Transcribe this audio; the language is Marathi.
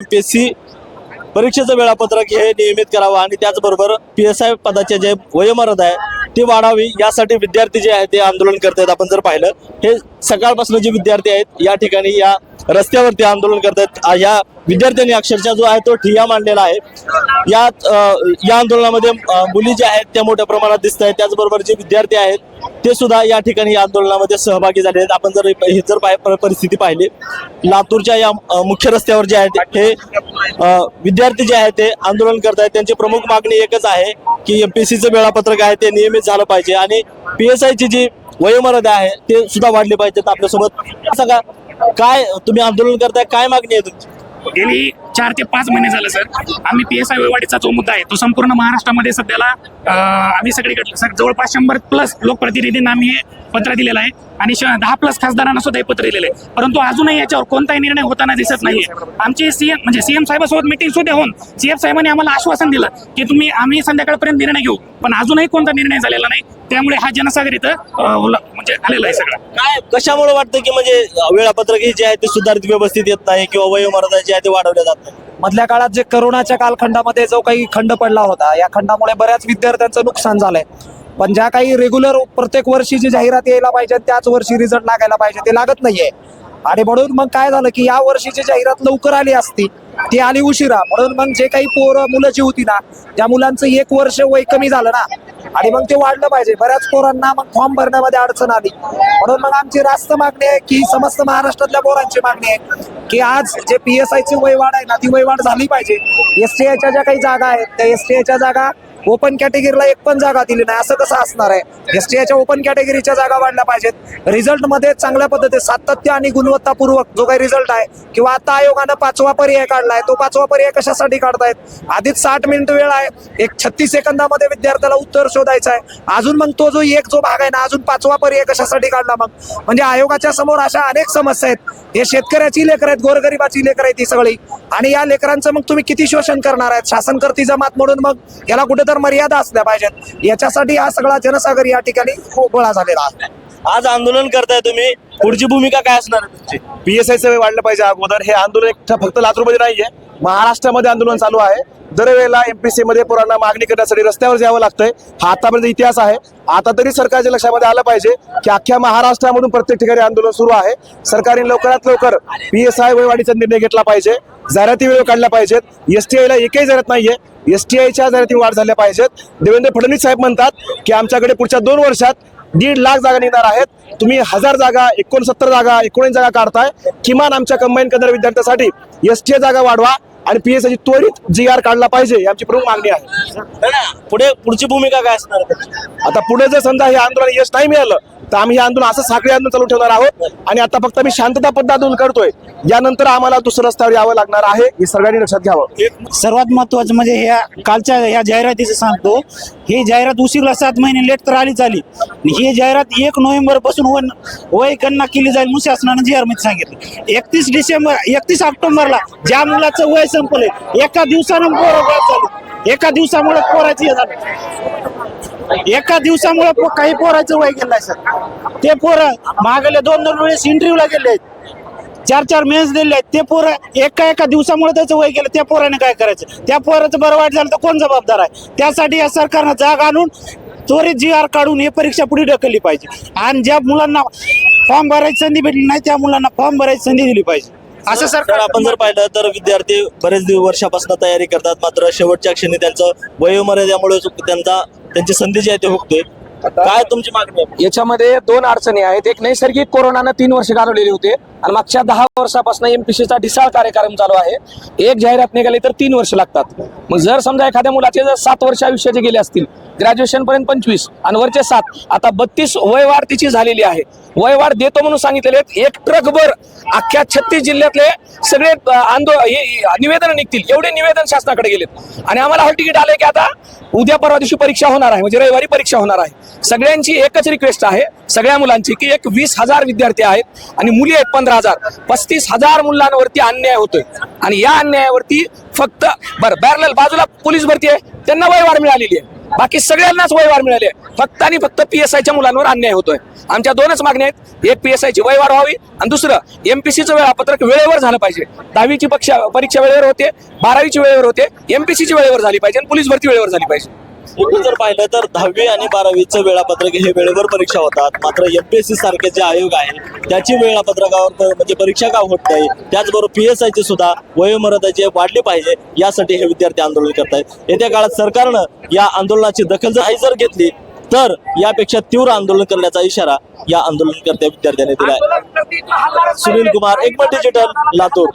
एमपीएससी परीक्षेचं वेळापत्रक हे नियमित करावं आणि त्याचबरोबर पी एस आय पदाचे जे वयोमर्यादा आहे ती वाढावी यासाठी विद्यार्थी जे आहेत ते आंदोलन करतायत. आपण जर पाहिलं हे सकाळपासून जे विद्यार्थी आहेत या ठिकाणी या रस्त्यावरती आंदोलन करत आहेत या विद्यार्थ्यांनी अक्षरशः जो आहे तो ठिय्या मांडलेला आहे. यात या आंदोलनामध्ये मुली ज्या आहेत त्या मोठ्या प्रमाणात दिसत आहेत. त्याचबरोबर जे विद्यार्थी आहेत ते सुद्धा या ठिकाणी या आंदोलनामध्ये सहभागी झाले आहेत. आपण जर हे जर परिस्थिती पाहिली लातूरच्या या मुख्य रस्त्यावर जे आहेत हे विद्यार्थी जे आहेत ते आंदोलन करत आहेत. त्यांची प्रमुख मागणी एकच आहे की एमपीएससीचं वेळापत्रक आहे ते नियमित झालं पाहिजे. आणि पी एस आयची जी वयोमर्यादा आहे ते सुद्धा वाढली पाहिजेत आपल्यासोबत सांगा काय तुम्ही आंदोलन करताय? काय मागणी आहे तुमची? गेली चार ते पाच महिने झालं सर. आम्ही पी एस आय वाढीचा जो मुद्दा आहे तो संपूर्ण महाराष्ट्रामध्ये सध्याला आम्ही सगळीकडे सर जवळपास शंभर प्लस लोकप्रतिनिधींना आम्ही हे पत्र दिलेलं आहे. आणि श- दहा प्लस खासदारांना सुद्धा हे पत्र दिलेलं आहे. परंतु अजूनही याच्यावर कोणताही निर्णय होताना दिसत नाही आमचे सीएम म्हणजे सीएम साहेबासोबत मिटिंग सुद्धा होऊन सीएम साहेबांनी आम्हाला आश्वासन दिलं की तुम्ही आम्ही संध्याकाळपर्यंत निर्णय घेऊ. पण अजूनही कोणता निर्णय झालेला नाही. त्यामुळे हा जनसागर इथं म्हणजे आलेला आहे सगळं. काय कशामुळे वाटतं की म्हणजे वेळापत्रक जे आहे ते सुधारित व्यवस्थित येत नाही किंवा वयोमर्यादा जे आहे ते वाढवल्या जात मधल्या काळात जे करोनाच्या कालखंडामध्ये जो काही खंड पडला होता या खंडामुळे बऱ्याच विद्यार्थ्यांचं नुकसान झालंय. पण ज्या काही रेग्युलर प्रत्येक वर्षी जी जाहिरात यायला पाहिजे त्याच वर्षी रिझल्ट लागायला पाहिजे ते लागत नाहीये. आणि म्हणून मग काय झालं की या वर्षीची जाहिरात लवकर आली असती. ती आली उशिरा. म्हणून मग जे काही पोरं मुलं जी होती ना त्या मुलांचं एक वर्ष वय कमी झालं ना. आणि मग ते वाढलं पाहिजे. बऱ्याच पोरांना मग फॉर्म भरण्यामध्ये अडचण आली. म्हणून मग आमची रास्त मागणी आहे की समस्त महाराष्ट्रातल्या पोरांची मागणी आहे की आज जे पी एस आयची वयवाढ आहे ना ती वयवाढ झाली पाहिजे. एस टी आयच्या ज्या काही जागा आहेत त्या एस टी आयच्या जागा ओपन कॅटेगरीला एक पण जागा दिली नाही. असं कसं असणार आहे? एस टी आयच्या ओपन कॅटेगरीच्या जागा वाढल्या पाहिजेत. रिझल्टमध्ये चांगल्या पद्धतीने सातत्य आणि गुणवत्तापूर्वक जो काही रिझल्ट आहे किंवा आता आयोगानं पाचवा पर्याय काढलाय तो पाचवा पर्याय कशासाठी काढतायत? आधीच साठ मिनिट वेळ आहे. एक छत्तीस सेकंदामध्ये विद्यार्थ्याला उत्तर शोधायचं आहे. अजून मग तो जो एक जो भाग आहे ना अजून पाचवा पर्याय कशासाठी काढला मग? म्हणजे आयोगाच्या समोर अशा अनेक समस्या आहेत. हे शेतकऱ्याची लेकर आहेत गोरगरिबाची लेकर आहेत ही सगळी. आणि या लेकरांचं मग तुम्ही किती शोषण करणार आहेत? शासनकर्ती जमात म्हणून मग याला कुठेतरी मर्यादा असल्या पाहिजेत. याच्यासाठी हा सगळा जनसागर या ठिकाणी खूप गोळा झालेला आहे. आज आंदोलन करताय तुम्ही. पुढची भूमिका काय असणार आहे तुमची? पी एस आयचं वाढलं पाहिजे अगोदर. हे आंदोलन एक फक्त लातूरमध्ये नाहीये. महाराष्ट्रामध्ये आंदोलन चालू आहे. दरवेळेला एमपीसी मध्ये पोरांना मागणी करण्यासाठी रस्त्यावर यावं लागतंय. हा आतापर्यंत इतिहास आहे. आता तरी सरकारच्या लक्षामध्ये आलं पाहिजे की अख्ख्या महाराष्ट्रामधून प्रत्येक ठिकाणी आंदोलन सुरू आहे. सरकारने लवकरात लवकर पी एस आय वयवाढीचा निर्णय घेतला पाहिजे. जाहिराती वेळ काढल्या पाहिजेत. एस टी आयला एकही जाहिरात नाहीये. एस टी आयच्या जाहिराती वाढ झाल्या पाहिजेत. देवेंद्र फडणवीस साहेब म्हणतात की आमच्याकडे पुढच्या दोन वर्षात दीड लाख जागा निघणार आहेत. तुम्ही हजार जागा एकोणसत्तर जागा एकोणीस जागा काढताय. किमान आमच्या कंबाईन करणाऱ्या विद्यार्थ्यासाठी एस टी जागा वाढवा आणि पी एस ची त्वरित जी आर काढला पाहिजे आमची प्रमुख मागणी आहे. पुढे पुढची भूमिका काय असणार? आता पुढे जर समजा हे आंदोलन यश नाही मिळालं तर आम्ही हे आंदोलन असं साखळी आंदोलन चालू ठेवणार आहोत. आणि आता फक्त आम्ही शांतता पद्धत आंदोलन करतोय. यानंतर आम्हाला दुसऱ्या रस्त्यावर यावं लागणार आहे हे सगळ्यांनी लक्षात घ्यावं. सर्वात महत्वाचं म्हणजे ह्या कालच्या ह्या जाहिरातीचं सांगतो. ही जाहिरात उशिरला सात महिने लेट तर आलीच आली ही जाहिरात एक नोव्हेंबरपासून वन वय गणना केली जाईल म्हणून शासनानं जी मध्ये सांगितलं. एकतीस डिसेंबर एकतीस ऑक्टोबरला ज्या मुलाचं वय संपलंय एका दिवसानं पोरं एका दिवसामुळे पोराची झाली. एका दिवसामुळे काही पोराचं वय गेलंय सर. ते पोरं मागले दोन दोन वेळेस इंटरव्ह्यूला गेले. चार चार मेन्स दिले. आहेत ते पोरं एका एका दिवसामुळे त्याचं वय गेलं. त्या पोराने काय करायचं? त्या पोराचं बरं वाईट झालं तर कोण जबाबदार आहे? त्यासाठी या सरकारनं जाग आणून त्वरित जी आर काढून हे परीक्षा पुढे ढकलली पाहिजे. आणि ज्या मुलांना फॉर्म भरायची संधी भेटली नाही त्या मुलांना फॉर्म भरायची संधी दिली पाहिजे. असं सरकार आपण जर पाहिलं तर विद्यार्थी बरेच दिव- वर्षापासून तयारी करतात. मात्र शेवटच्या क्षणी त्यांचं वयोमर्यादेमुळे त्यांचा त्यांची संधी जी आहे ते हुकते काय तुमची मागणी आहे? याच्यामध्ये दोन अडचणी आहेत. एक नैसर्गिक कोरोनानं तीन वर्ष घालवलेली होते. आणि मागच्या दहा वर्षापासून एमपीसीचा ढिसाळ कार्यक्रम चालू आहे. एक जाहिरात निघाली तर तीन वर्ष लागतात. मग जर समजा एखाद्या मुलाचे जर सात वर्ष आयुष्याचे गेले असतील ग्रॅज्युएशन पर्यंत पंचवीस आणि वरचे सात आता बत्तीस वयवाढ तिची झालेली आहे. वयवाढ देतो म्हणून सांगितलेले. एक ट्रकभर अख्ख्या छत्तीस जिल्ह्यातले सगळे अ, आंदो निवेदन निघतील. एवढे निवेदन शासनाकडे गेलेत. आणि आम्हाला हॉल तिकीट आलंय की आता उद्या परवा दिवशी परीक्षा होणार आहे. म्हणजे रविवारी परीक्षा होणार आहे. सगळ्यांची एकच रिक्वेस्ट आहे सगळ्या मुलांची की एक वीस हजार विद्यार्थी आहेत आणि मुली आहेत पंधरा हजार. पस्तीस हजार मुलांवरती अन्याय होतोय. आणि या अन्यायावरती फक्त बरं बॅरल बाजूला पोलीस भरती आहे त्यांना वयवाढ मिळालेली आहे. बाकी सगळ्यांनाच वयवार मिळाले फक्त आणि फक्त पीएसआयच्या मुलांवर अन्याय होतोय. आमच्या दोनच मागण्या आहेत. एक पीएसआयची वयवार व्हावी आणि दुसरं एमपीसीचं वेळापत्रक वेळेवर झालं पाहिजे. दहावीची पक्षा परीक्षा वेळेवर होते बारावीची वेळेवर होते एमपीसीची वेळेवर झाली पाहिजे आणि पोलीस भरती वेळेवर झाली पाहिजे. एकूण जर पाहिलं तर दहावी आणि बारावीचं वेळापत्रक हे वेळेवर परीक्षा होतात. मात्र एमपीएससी सारखे जे आयोग आहे त्याची वेळापत्रकावर म्हणजे परीक्षा का होत नाही त्याचबरोबर पी एस आयची सुद्धा वयोमर्यादा जे वाढली पाहिजे यासाठी हे विद्यार्थी आंदोलन करत आहेत येत्या काळात सरकारनं या आंदोलनाची दखल जर जर घेतली तर यापेक्षा तीव्र आंदोलन करण्याचा इशारा या आंदोलनकर्त्या विद्यार्थ्यांनी दिला आहे सुनील कुमार एकमत डिजिटल लातूर.